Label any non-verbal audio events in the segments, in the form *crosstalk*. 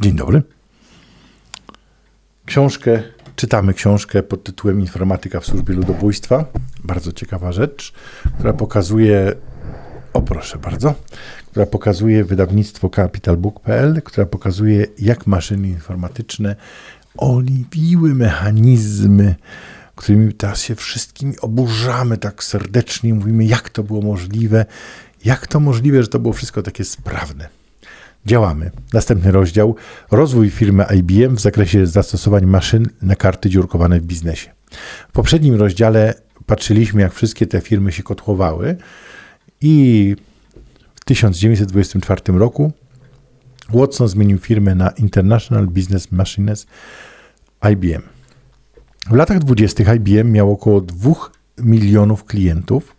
Dzień dobry. Książkę, czytamy książkę pod tytułem Informatyka w służbie ludobójstwa. Bardzo ciekawa rzecz, która pokazuje, o proszę bardzo, która pokazuje wydawnictwo capitalbook.pl, która pokazuje jak maszyny informatyczne oliwiły mechanizmy, którymi teraz się wszystkimi oburzamy tak serdecznie, mówimy jak to było możliwe, jak to możliwe, że to było wszystko takie sprawne. Działamy. Następny rozdział. Rozwój firmy IBM w zakresie zastosowań maszyn na karty dziurkowane w biznesie. W poprzednim rozdziale patrzyliśmy, jak wszystkie te firmy się kotłowały i w 1924 roku Watson zmienił firmę na International Business Machines IBM. W latach 20. IBM miał około 2 milionów klientów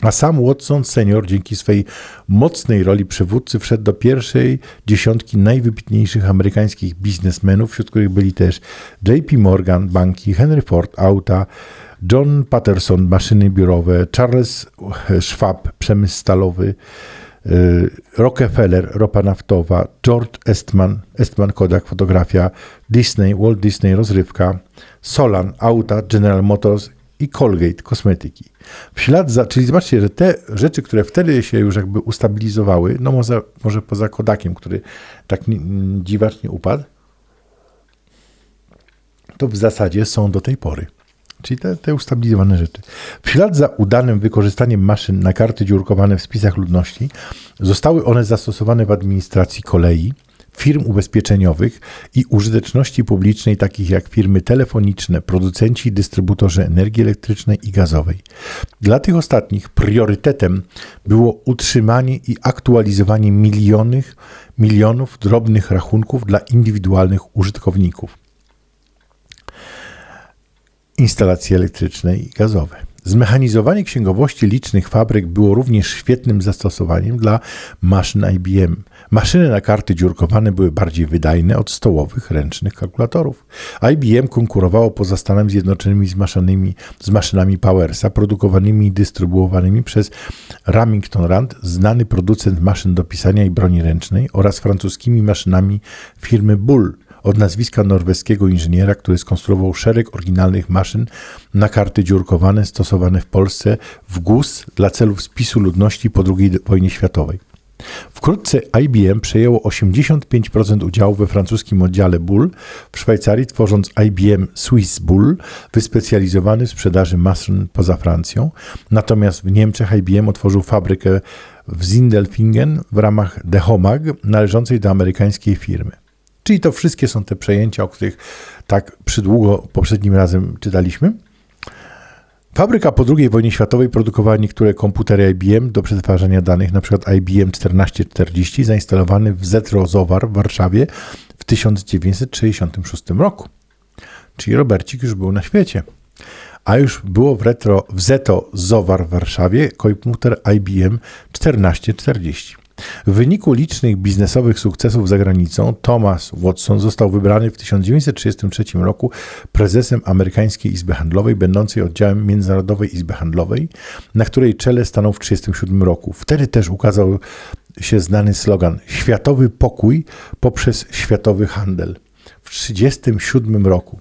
a sam Watson senior dzięki swej mocnej roli przywódcy wszedł do pierwszej dziesiątki najwybitniejszych amerykańskich biznesmenów, wśród których byli też JP Morgan, banki, Henry Ford, auta, John Patterson, maszyny biurowe, Charles Schwab, przemysł stalowy, y, Rockefeller, ropa naftowa, George Estman, Estman Kodak, fotografia, Disney, Walt Disney, rozrywka, Solan, auta, General Motors i Colgate, kosmetyki. W ślad za, czyli zobaczcie, że te rzeczy, które wtedy się już jakby ustabilizowały, no może, może poza Kodakiem, który tak dziwacznie upadł, to w zasadzie są do tej pory. Czyli te, te ustabilizowane rzeczy. W ślad za udanym wykorzystaniem maszyn na karty dziurkowane w spisach ludności, zostały one zastosowane w administracji kolei, firm ubezpieczeniowych i użyteczności publicznej, takich jak firmy telefoniczne, producenci i dystrybutorzy energii elektrycznej i gazowej. Dla tych ostatnich priorytetem było utrzymanie i aktualizowanie milionów, milionów drobnych rachunków dla indywidualnych użytkowników. Instalacje elektryczne i gazowe. Zmechanizowanie księgowości licznych fabryk było również świetnym zastosowaniem dla maszyn IBM. Maszyny na karty dziurkowane były bardziej wydajne od stołowych ręcznych kalkulatorów. IBM konkurowało poza Stanami Zjednoczonymi z maszynami, z maszynami Powersa produkowanymi i dystrybuowanymi przez Remington Rand, znany producent maszyn do pisania i broni ręcznej oraz francuskimi maszynami firmy Bull – od nazwiska norweskiego inżyniera, który skonstruował szereg oryginalnych maszyn na karty dziurkowane stosowane w Polsce w GUS dla celów spisu ludności po II wojnie światowej. Wkrótce IBM przejęło 85% udziału we francuskim oddziale Bull w Szwajcarii, tworząc IBM Swiss Bull, wyspecjalizowany w sprzedaży maszyn poza Francją. Natomiast w Niemczech IBM otworzył fabrykę w Sindelfingen w ramach Dehomag, należącej do amerykańskiej firmy. Czyli to wszystkie są te przejęcia, o których tak przydługo poprzednim razem czytaliśmy. Fabryka po II wojnie światowej produkowała niektóre komputery IBM do przetwarzania danych, np. IBM 1440 zainstalowany w Zetro Zowar w Warszawie w 1966 roku. Czyli Robercik już był na świecie. A już było w, retro, w Zeto Zowar w Warszawie komputer IBM 1440. W wyniku licznych biznesowych sukcesów za granicą, Thomas Watson został wybrany w 1933 roku prezesem Amerykańskiej Izby Handlowej, będącej oddziałem Międzynarodowej Izby Handlowej, na której czele stanął w 1937 roku. Wtedy też ukazał się znany slogan Światowy pokój poprzez światowy handel. W 1937 roku.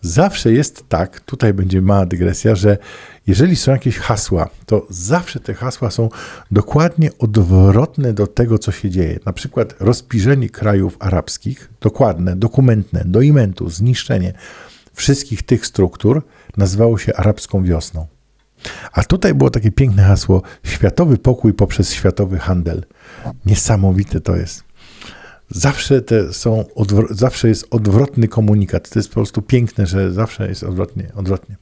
Zawsze jest tak, tutaj będzie mała dygresja, że jeżeli są jakieś hasła, to zawsze te hasła są dokładnie odwrotne do tego, co się dzieje. Na przykład rozpirzenie krajów arabskich, dokładne, dokumentne, do imentu, zniszczenie wszystkich tych struktur nazywało się arabską wiosną. A tutaj było takie piękne hasło: światowy pokój poprzez światowy handel. Niesamowite to jest. Zawsze, te są zawsze jest odwrotny komunikat. To jest po prostu piękne, że zawsze jest odwrotnie, odwrotnie.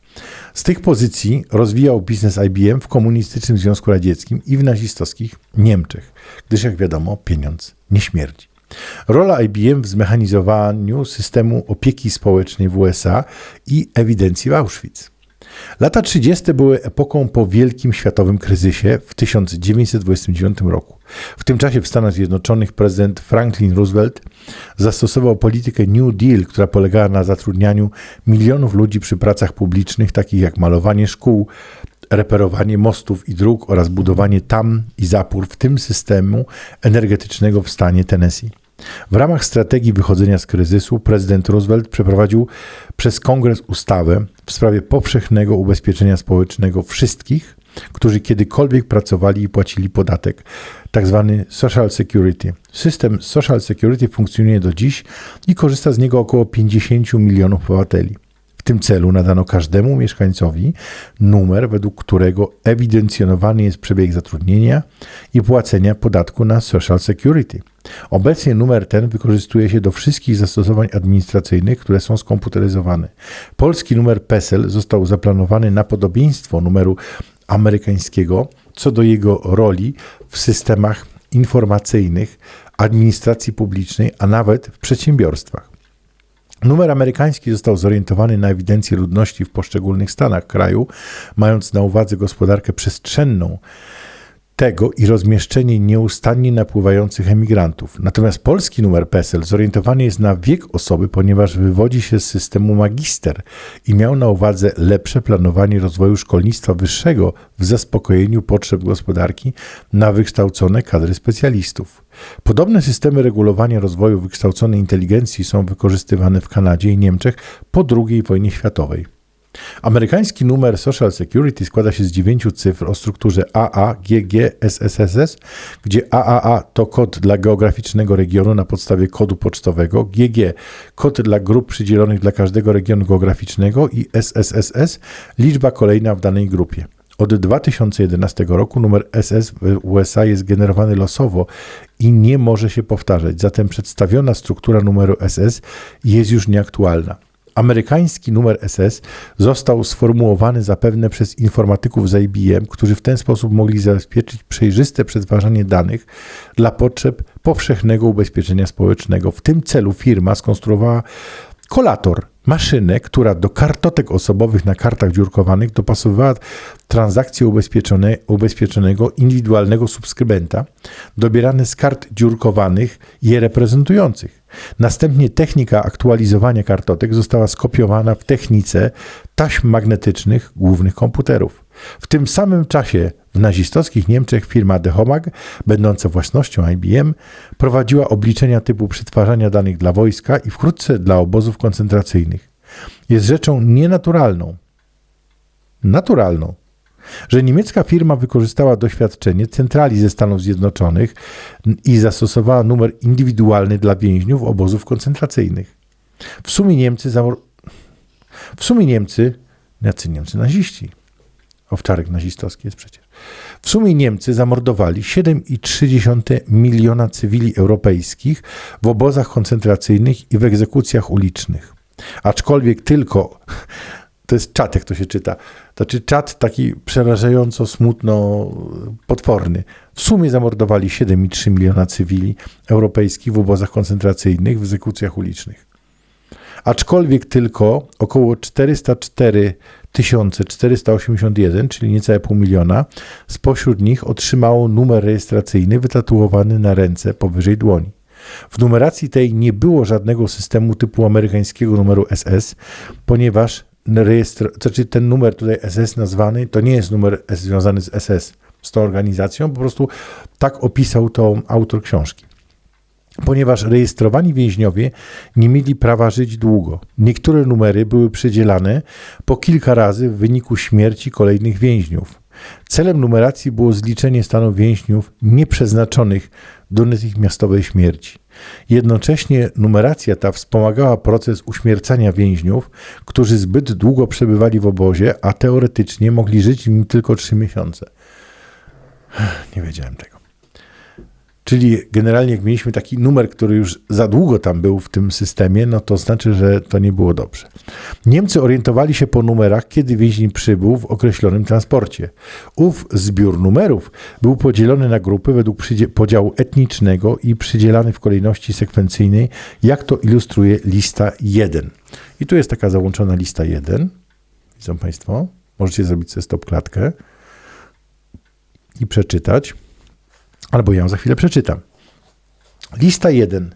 Z tych pozycji rozwijał biznes IBM w komunistycznym Związku Radzieckim i w nazistowskich Niemczech, gdyż jak wiadomo, pieniądz nie śmierdzi. Rola IBM w zmechanizowaniu systemu opieki społecznej w USA i ewidencji w Auschwitz. Lata 30. były epoką po wielkim światowym kryzysie w 1929 roku. W tym czasie w Stanach Zjednoczonych prezydent Franklin Roosevelt zastosował politykę New Deal, która polegała na zatrudnianiu milionów ludzi przy pracach publicznych, takich jak malowanie szkół, reperowanie mostów i dróg oraz budowanie tam i zapór, w tym systemu energetycznego w stanie Tennessee. W ramach strategii wychodzenia z kryzysu prezydent Roosevelt przeprowadził przez kongres ustawę w sprawie powszechnego ubezpieczenia społecznego wszystkich, którzy kiedykolwiek pracowali i płacili podatek. Tak Social Security. System Social Security funkcjonuje do dziś i korzysta z niego około 50 milionów obywateli. Tym celu nadano każdemu mieszkańcowi numer, według którego ewidencjonowany jest przebieg zatrudnienia i płacenia podatku na Social Security. Obecnie numer ten wykorzystuje się do wszystkich zastosowań administracyjnych, które są skomputeryzowane. Polski numer PESEL został zaplanowany na podobieństwo numeru amerykańskiego co do jego roli w systemach informacyjnych administracji publicznej, a nawet w przedsiębiorstwach. Numer amerykański został zorientowany na ewidencję ludności w poszczególnych stanach kraju, mając na uwadze gospodarkę przestrzenną tego i rozmieszczenie nieustannie napływających emigrantów. Natomiast polski numer PESEL zorientowany jest na wiek osoby, ponieważ wywodzi się z systemu magister i miał na uwadze lepsze planowanie rozwoju szkolnictwa wyższego w zaspokojeniu potrzeb gospodarki na wykształcone kadry specjalistów. Podobne systemy regulowania rozwoju wykształconej inteligencji są wykorzystywane w Kanadzie i Niemczech po II wojnie światowej. Amerykański numer Social Security składa się z dziewięciu cyfr o strukturze AA, GG, SSSS, gdzie AAA to kod dla geograficznego regionu na podstawie kodu pocztowego, GG kod dla grup przydzielonych dla każdego regionu geograficznego i SSSS liczba kolejna w danej grupie. Od 2011 roku numer SS w USA jest generowany losowo i nie może się powtarzać, zatem przedstawiona struktura numeru SS jest już nieaktualna. Amerykański numer SS został sformułowany zapewne przez informatyków z IBM, którzy w ten sposób mogli zabezpieczyć przejrzyste przetwarzanie danych dla potrzeb powszechnego ubezpieczenia społecznego. W tym celu firma skonstruowała kolator, maszynę, która do kartotek osobowych na kartach dziurkowanych dopasowywała transakcje ubezpieczone, ubezpieczonego indywidualnego subskrybenta, dobierane z kart dziurkowanych je reprezentujących. Następnie technika aktualizowania kartotek została skopiowana w technice taśm magnetycznych głównych komputerów. W tym samym czasie w nazistowskich Niemczech firma Dehomag, będąca własnością IBM, prowadziła obliczenia typu przetwarzania danych dla wojska i wkrótce dla obozów koncentracyjnych. Jest rzeczą nienaturalną, naturalną, że niemiecka firma wykorzystała doświadczenie centrali ze Stanów Zjednoczonych i zastosowała numer indywidualny dla więźniów obozów koncentracyjnych. W sumie Niemcy zamor... W sumie Niemcy, jacy Niemcy naziści, owczarek nazistowski jest przecież. W sumie Niemcy zamordowali 7,3 miliona cywili europejskich w obozach koncentracyjnych i w egzekucjach ulicznych. Aczkolwiek tylko to jest czat, jak to się czyta. To znaczy czat taki przerażająco, smutno potworny. W sumie zamordowali 7,3 miliona cywili europejskich w obozach koncentracyjnych, w egzekucjach ulicznych. Aczkolwiek tylko około 404 481, czyli niecałe pół miliona, spośród nich otrzymało numer rejestracyjny wytatuowany na ręce powyżej dłoni. W numeracji tej nie było żadnego systemu typu amerykańskiego numeru SS, ponieważ rejestr, znaczy ten numer tutaj SS nazwany, to nie jest numer związany z SS, z tą organizacją, po prostu tak opisał to autor książki. Ponieważ rejestrowani więźniowie nie mieli prawa żyć długo. Niektóre numery były przydzielane po kilka razy w wyniku śmierci kolejnych więźniów. Celem numeracji było zliczenie stanu więźniów nieprzeznaczonych do natychmiastowej śmierci. Jednocześnie numeracja ta wspomagała proces uśmiercania więźniów, którzy zbyt długo przebywali w obozie, a teoretycznie mogli żyć w nim tylko trzy miesiące. Nie wiedziałem tego. Czyli generalnie, jak mieliśmy taki numer, który już za długo tam był w tym systemie, no to znaczy, że to nie było dobrze. Niemcy orientowali się po numerach, kiedy więzień przybył w określonym transporcie. Ów zbiór numerów był podzielony na grupy według podziału etnicznego i przydzielany w kolejności sekwencyjnej, jak to ilustruje lista 1. I tu jest taka załączona lista 1. Widzą Państwo? Możecie zrobić sobie stop klatkę i przeczytać. Albo ją za chwilę przeczytam. Lista 1.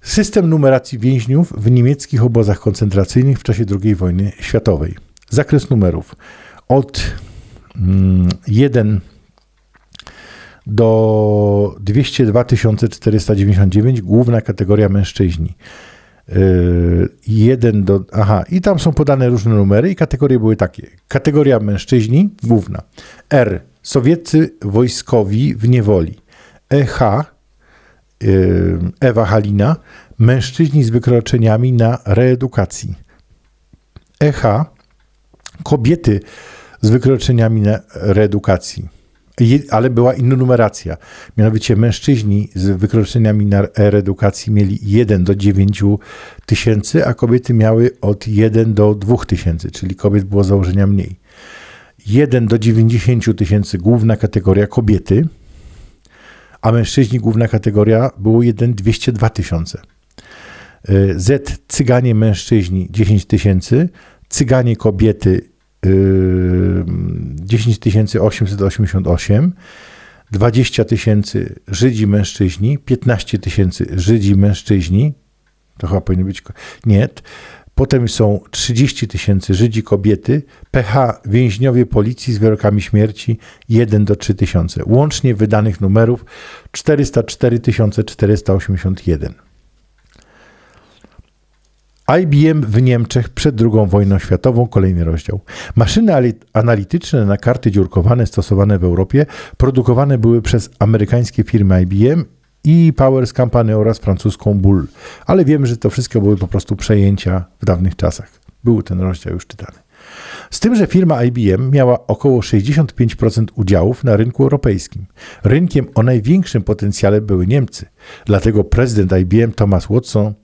System numeracji więźniów w niemieckich obozach koncentracyjnych w czasie II wojny światowej. Zakres numerów od 1 mm, do 202 499, główna kategoria mężczyźni. 1 do. Aha, i tam są podane różne numery, i kategorie były takie. Kategoria mężczyźni, główna. R. Sowieccy wojskowi w niewoli. EH. Ewa Halina. Mężczyźni z wykroczeniami na reedukacji. EH. Kobiety z wykroczeniami na reedukacji. Ale była inna numeracja. Mianowicie mężczyźni z wykroczeniami na reedukacji mieli 1 do 9 tysięcy, a kobiety miały od 1 do 2 tysięcy, czyli kobiet było założenia mniej. 1 do 90 tysięcy główna kategoria kobiety, a mężczyźni główna kategoria było 1 202 tysiące. Z cyganie mężczyźni 10 tysięcy, cyganie kobiety 10 888, 20 tysięcy Żydzi mężczyźni, 15 tysięcy Żydzi mężczyźni, to chyba powinno być, nie, potem są 30 tysięcy Żydzi kobiety, PH więźniowie policji z wyrokami śmierci 1 do 3 tysiące. Łącznie wydanych numerów 404 481. IBM w Niemczech przed II wojną światową, kolejny rozdział. Maszyny analityczne na karty dziurkowane stosowane w Europie produkowane były przez amerykańskie firmy IBM i Powers Company oraz francuską Bull. Ale wiemy, że to wszystko były po prostu przejęcia w dawnych czasach. Był ten rozdział już czytany. Z tym, że firma IBM miała około 65% udziałów na rynku europejskim. Rynkiem o największym potencjale były Niemcy. Dlatego prezydent IBM Thomas Watson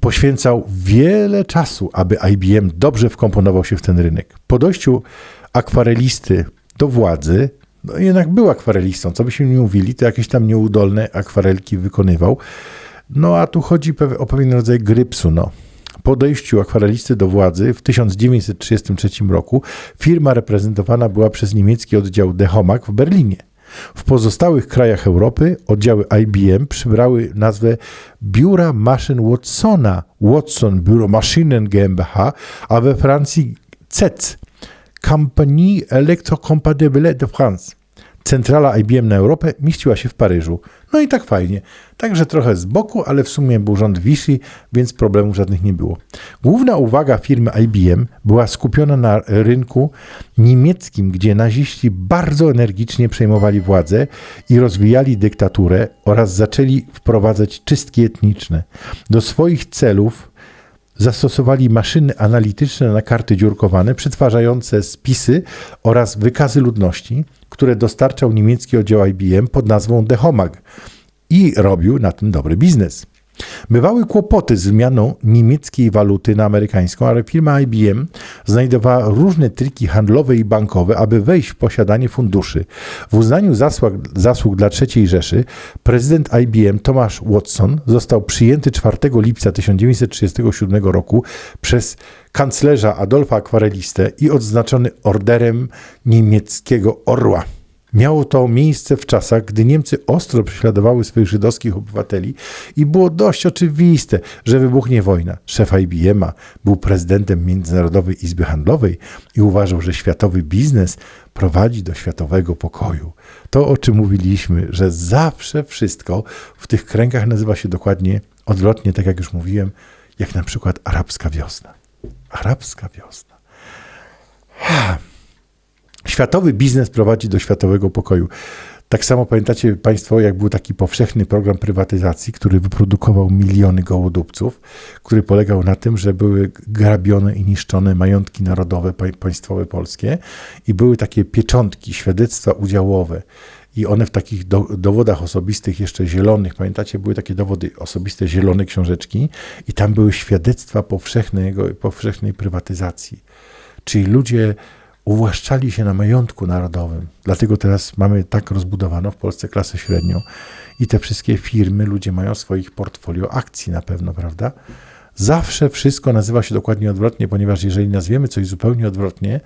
poświęcał wiele czasu, aby IBM dobrze wkomponował się w ten rynek. Po dojściu akwarelisty do władzy, no jednak był akwarelistą, co byśmy nie mówili, to jakieś tam nieudolne akwarelki wykonywał. No a tu chodzi o pewien rodzaj grypsu. No. Po dojściu akwarelisty do władzy w 1933 roku firma reprezentowana była przez niemiecki oddział Dehomag w Berlinie. W pozostałych krajach Europy oddziały IBM przybrały nazwę Biura Maszyn Watsona, Watson Biuro Maschinen GmbH, a we Francji CEC, Compagnie Electrocompatible de France. Centrala IBM na Europę mieściła się w Paryżu. No i tak fajnie. Także trochę z boku, ale w sumie był rząd Vichy, więc problemów żadnych nie było. Główna uwaga firmy IBM była skupiona na rynku niemieckim, gdzie naziści bardzo energicznie przejmowali władzę i rozwijali dyktaturę oraz zaczęli wprowadzać czystki etniczne. Do swoich celów zastosowali maszyny analityczne na karty dziurkowane, przetwarzające spisy oraz wykazy ludności, które dostarczał niemiecki oddział IBM pod nazwą Dehomag i robił na tym dobry biznes. Bywały kłopoty z zmianą niemieckiej waluty na amerykańską, ale firma IBM znajdowała różne triki handlowe i bankowe, aby wejść w posiadanie funduszy. W uznaniu zasług, zasług dla III Rzeszy prezydent IBM Thomas Watson został przyjęty 4 lipca 1937 roku przez kanclerza Adolfa Akwarelistę i odznaczony orderem niemieckiego orła. Miało to miejsce w czasach, gdy Niemcy ostro prześladowały swoich żydowskich obywateli i było dość oczywiste, że wybuchnie wojna. Szef IBM był prezydentem Międzynarodowej Izby Handlowej i uważał, że światowy biznes prowadzi do światowego pokoju. To, o czym mówiliśmy, że zawsze wszystko w tych kręgach nazywa się dokładnie odwrotnie, tak jak już mówiłem, jak na przykład arabska wiosna. Arabska wiosna. Ha. Światowy biznes prowadzi do światowego pokoju. Tak samo pamiętacie Państwo, jak był taki powszechny program prywatyzacji, który wyprodukował miliony gołodupców, który polegał na tym, że były grabione i niszczone majątki narodowe, państwowe polskie i były takie pieczątki, świadectwa udziałowe. I one w takich do, dowodach osobistych, jeszcze zielonych, pamiętacie, były takie dowody osobiste, zielone książeczki, i tam były świadectwa powszechnego, powszechnej prywatyzacji. Czyli ludzie uwłaszczali się na majątku narodowym. Dlatego teraz mamy tak rozbudowaną w Polsce klasę średnią i te wszystkie firmy, ludzie mają swoich portfolio akcji na pewno, prawda? Zawsze wszystko nazywa się dokładnie odwrotnie, ponieważ jeżeli nazwiemy coś zupełnie odwrotnie,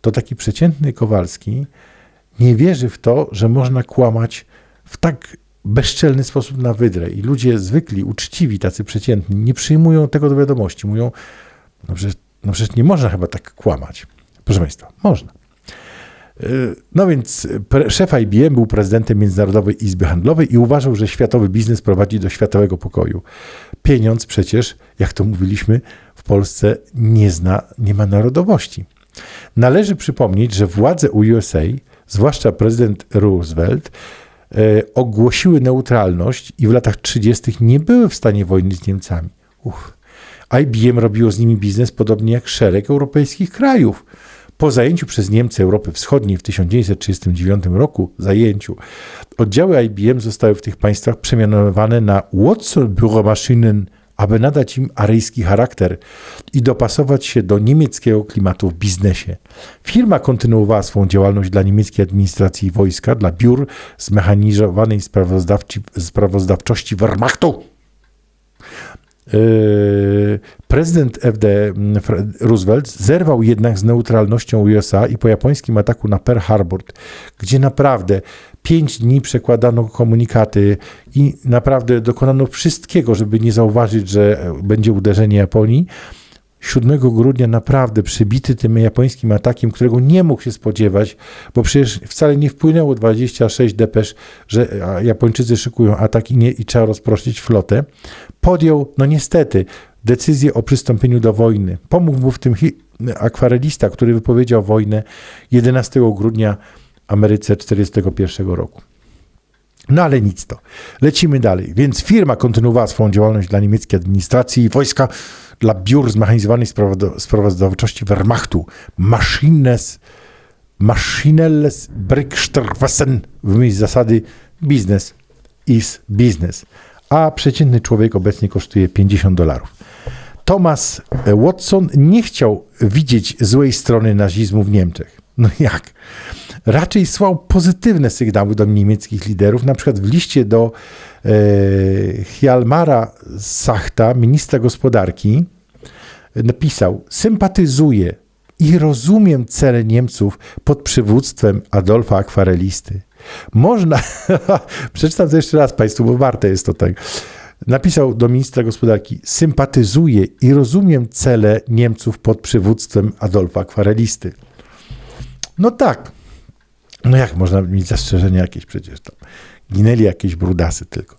to taki przeciętny Kowalski nie wierzy w to, że można kłamać w tak bezczelny sposób na wydrę. I ludzie zwykli, uczciwi, tacy przeciętni, nie przyjmują tego do wiadomości. Mówią, no przecież, no przecież nie można chyba tak kłamać. Proszę Państwa, można. No więc pre, szef IBM był prezydentem Międzynarodowej Izby Handlowej i uważał, że światowy biznes prowadzi do światowego pokoju. Pieniądz przecież, jak to mówiliśmy, w Polsce nie zna, nie ma narodowości. Należy przypomnieć, że władze USA, zwłaszcza prezydent Roosevelt, e, ogłosiły neutralność i w latach 30. nie były w stanie wojny z Niemcami. Uf. IBM robiło z nimi biznes podobnie jak szereg europejskich krajów. Po zajęciu przez Niemcy Europy Wschodniej w 1939 roku, zajęciu, oddziały IBM zostały w tych państwach przemianowane na Watson Büromaschinen, aby nadać im aryjski charakter i dopasować się do niemieckiego klimatu w biznesie. Firma kontynuowała swą działalność dla niemieckiej administracji wojska, dla biur zmechanizowanej sprawozdawczości Wehrmachtu prezydent FD mm, Roosevelt zerwał jednak z neutralnością USA i po japońskim ataku na Pearl Harbor, gdzie naprawdę pięć dni przekładano komunikaty i naprawdę dokonano wszystkiego, żeby nie zauważyć, że będzie uderzenie Japonii, 7 grudnia naprawdę przybity tym japońskim atakiem, którego nie mógł się spodziewać, bo przecież wcale nie wpłynęło 26 depesz, że Japończycy szykują atak i, nie, i trzeba rozproszyć flotę, podjął, no niestety, decyzję o przystąpieniu do wojny. Pomógł mu w tym akwarelista, który wypowiedział wojnę 11 grudnia Ameryce 1941 roku. No ale nic to. Lecimy dalej. Więc firma kontynuowała swoją działalność dla niemieckiej administracji i wojska dla biur zmechanizowanej sprawozdawczości Wehrmachtu Maschines, Maschinelles Brickstrassen w myśl zasady business is business. A przeciętny człowiek obecnie kosztuje 50 dolarów. Thomas Watson nie chciał widzieć złej strony nazizmu w Niemczech. No jak? Raczej słał pozytywne sygnały do niemieckich liderów, na przykład w liście do e, Hjalmara Sachta, ministra gospodarki, napisał: Sympatyzuję i rozumiem cele Niemców pod przywództwem Adolfa Akwarelisty. Można, *laughs* przeczytam to jeszcze raz Państwu, bo warte jest to tak. Napisał do ministra gospodarki: Sympatyzuję i rozumiem cele Niemców pod przywództwem Adolfa Akwarelisty. No tak. No jak można mieć zastrzeżenia jakieś przecież tam? Ginęli jakieś brudasy tylko.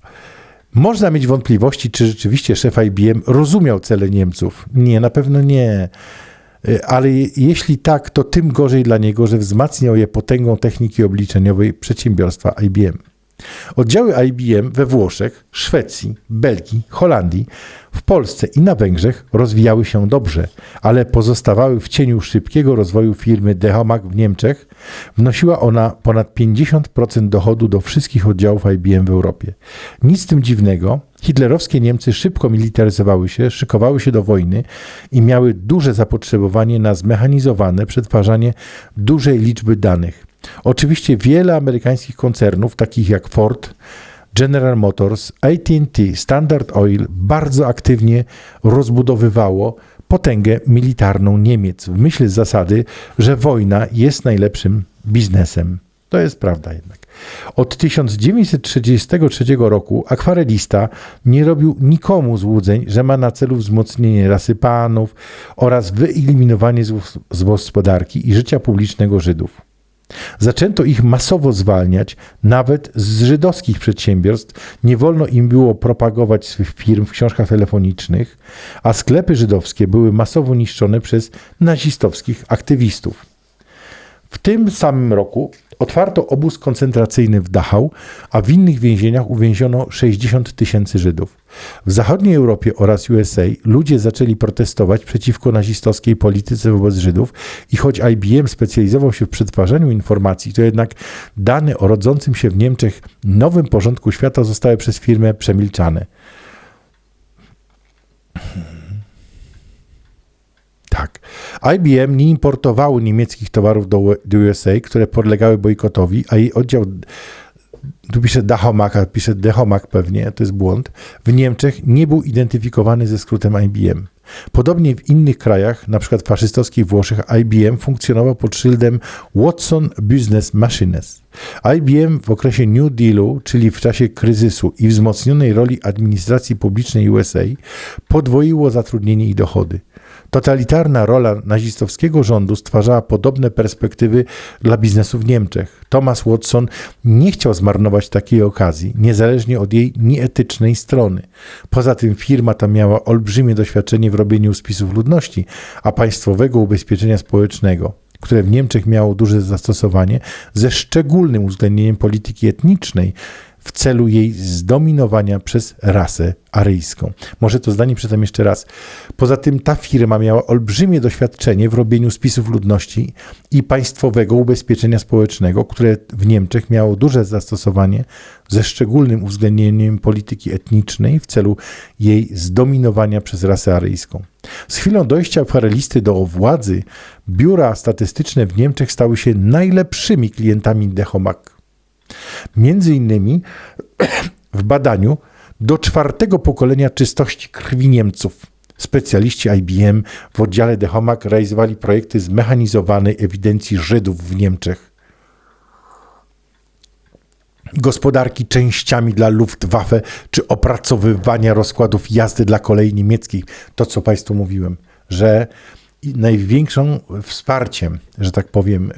Można mieć wątpliwości, czy rzeczywiście szef IBM rozumiał cele Niemców. Nie, na pewno nie. Y, ale jeśli tak, to tym gorzej dla niego, że wzmacniał je potęgą techniki obliczeniowej przedsiębiorstwa IBM. Oddziały IBM we Włoszech, Szwecji, Belgii, Holandii, w Polsce i na Węgrzech rozwijały się dobrze, ale pozostawały w cieniu szybkiego rozwoju firmy Dehomag w Niemczech. Wnosiła ona ponad 50% dochodu do wszystkich oddziałów IBM w Europie. Nic z tym dziwnego, hitlerowskie Niemcy szybko militaryzowały się, szykowały się do wojny i miały duże zapotrzebowanie na zmechanizowane przetwarzanie dużej liczby danych. Oczywiście wiele amerykańskich koncernów, takich jak Ford, General Motors, AT&T, Standard Oil bardzo aktywnie rozbudowywało potęgę militarną Niemiec w myśl zasady, że wojna jest najlepszym biznesem. To jest prawda jednak. Od 1933 roku akwarelista nie robił nikomu złudzeń, że ma na celu wzmocnienie rasy panów oraz wyeliminowanie z gospodarki i życia publicznego Żydów. Zaczęto ich masowo zwalniać, nawet z żydowskich przedsiębiorstw. Nie wolno im było propagować swych firm w książkach telefonicznych, a sklepy żydowskie były masowo niszczone przez nazistowskich aktywistów. W tym samym roku otwarto obóz koncentracyjny w Dachau, a w innych więzieniach uwięziono 60 tysięcy Żydów. W zachodniej Europie oraz USA ludzie zaczęli protestować przeciwko nazistowskiej polityce wobec Żydów i choć IBM specjalizował się w przetwarzaniu informacji, to jednak dane o rodzącym się w Niemczech nowym porządku świata zostały przez firmę przemilczane. IBM nie importowało niemieckich towarów do, USA, które podlegały bojkotowi, a jej oddział tu pisze Dahomak, a pisze Dehomak pewnie, to jest błąd, w Niemczech nie był identyfikowany ze skrótem IBM. Podobnie w innych krajach, np. faszystowskich Włoszech, IBM funkcjonował pod szyldem Watson Business Machines. IBM w okresie New Dealu, czyli w czasie kryzysu i wzmocnionej roli administracji publicznej USA, podwoiło zatrudnienie i dochody. Totalitarna rola nazistowskiego rządu stwarzała podobne perspektywy dla biznesu w Niemczech. Thomas Watson nie chciał zmarnować takiej okazji, niezależnie od jej nieetycznej strony. Poza tym firma ta miała olbrzymie doświadczenie w robieniu spisów ludności, a państwowego ubezpieczenia społecznego które w Niemczech miało duże zastosowanie, ze szczególnym uwzględnieniem polityki etnicznej w celu jej zdominowania przez rasę aryjską. Może to zdanie przeczytam jeszcze raz. Poza tym ta firma miała olbrzymie doświadczenie w robieniu spisów ludności i państwowego ubezpieczenia społecznego, które w Niemczech miało duże zastosowanie ze szczególnym uwzględnieniem polityki etnicznej w celu jej zdominowania przez rasę aryjską. Z chwilą dojścia farelisty do władzy, biura statystyczne w Niemczech stały się najlepszymi klientami Dehomag. Między innymi *clears throat* w badaniu do czwartego pokolenia czystości krwi Niemców. Specjaliści IBM w oddziale Dehomag realizowali projekty zmechanizowanej ewidencji Żydów w Niemczech. Gospodarki częściami dla Luftwaffe czy opracowywania rozkładów jazdy dla kolei niemieckich. To, co Państwu mówiłem, że największym wsparciem, że tak powiem,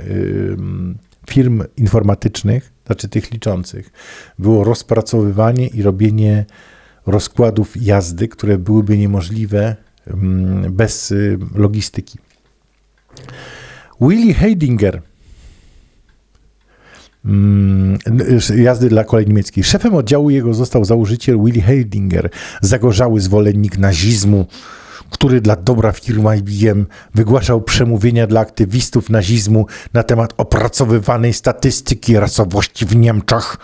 firm informatycznych, znaczy tych liczących, było rozpracowywanie i robienie rozkładów jazdy, które byłyby niemożliwe mm, bez y, logistyki. Willy Heidinger, mm, jazdy dla kolei niemieckiej. Szefem oddziału jego został założyciel Willy Heidinger, zagorzały zwolennik nazizmu, który dla dobra firmy IBM wygłaszał przemówienia dla aktywistów nazizmu na temat opracowywanej statystyki rasowości w Niemczech.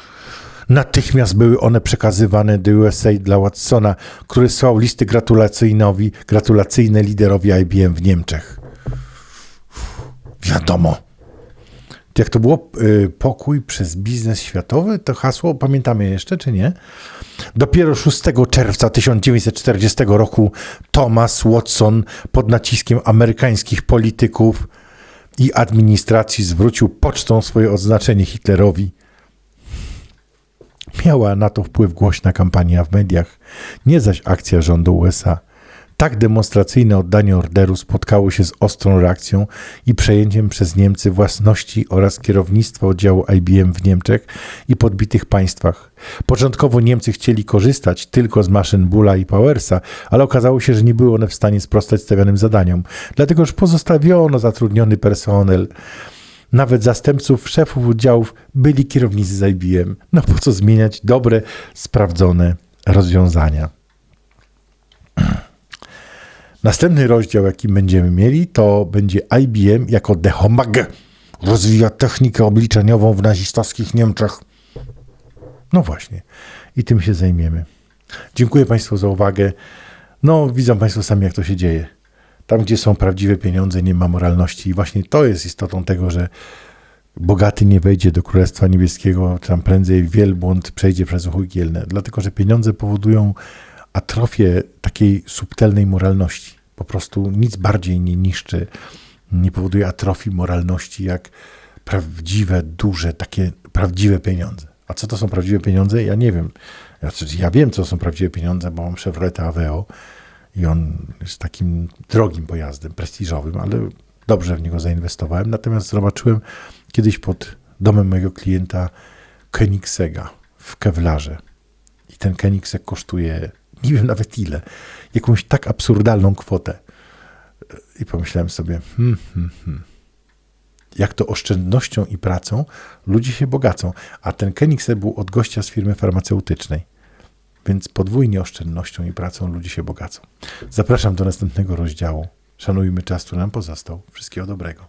Natychmiast były one przekazywane do USA dla Watsona, który słał listy gratulacyjne liderowi IBM w Niemczech. Wiadomo. Jak to było? Y, pokój przez biznes światowy? To hasło pamiętamy jeszcze, czy nie? Dopiero 6 czerwca 1940 roku Thomas Watson pod naciskiem amerykańskich polityków i administracji zwrócił pocztą swoje odznaczenie Hitlerowi. Miała na to wpływ głośna kampania w mediach, nie zaś akcja rządu USA. Tak demonstracyjne oddanie orderu spotkało się z ostrą reakcją i przejęciem przez Niemcy własności oraz kierownictwa oddziału IBM w Niemczech i podbitych państwach. Początkowo Niemcy chcieli korzystać tylko z maszyn Bulla i Powersa, ale okazało się, że nie były one w stanie sprostać stawianym zadaniom. Dlatego już pozostawiono zatrudniony personel. Nawet zastępców szefów oddziałów byli kierownicy z IBM. No po co zmieniać dobre, sprawdzone rozwiązania? Następny rozdział, jaki będziemy mieli, to będzie IBM jako Dehomag rozwija technikę obliczeniową w nazistowskich Niemczech. No właśnie, i tym się zajmiemy. Dziękuję Państwu za uwagę. No, widzą Państwo sami, jak to się dzieje. Tam, gdzie są prawdziwe pieniądze, nie ma moralności. I właśnie to jest istotą tego, że bogaty nie wejdzie do Królestwa Niebieskiego, tam prędzej wielbłąd przejdzie przez ucho Dlatego, że pieniądze powodują atrofię takiej subtelnej moralności. Po prostu nic bardziej nie niszczy, nie powoduje atrofii moralności jak prawdziwe, duże, takie prawdziwe pieniądze. A co to są prawdziwe pieniądze? Ja nie wiem. Znaczy, ja wiem, co są prawdziwe pieniądze, bo mam Chevrolet Aveo i on jest takim drogim pojazdem, prestiżowym, ale dobrze w niego zainwestowałem. Natomiast zobaczyłem kiedyś pod domem mojego klienta Koenigsega w Kevlarze. I ten Koenigsegg kosztuje nie wiem nawet ile, jakąś tak absurdalną kwotę. I pomyślałem sobie, hmm, hmm, hmm. jak to oszczędnością i pracą ludzie się bogacą. A ten Koenigsegg był od gościa z firmy farmaceutycznej. Więc podwójnie oszczędnością i pracą ludzie się bogacą. Zapraszam do następnego rozdziału. Szanujmy czas, który nam pozostał. Wszystkiego dobrego.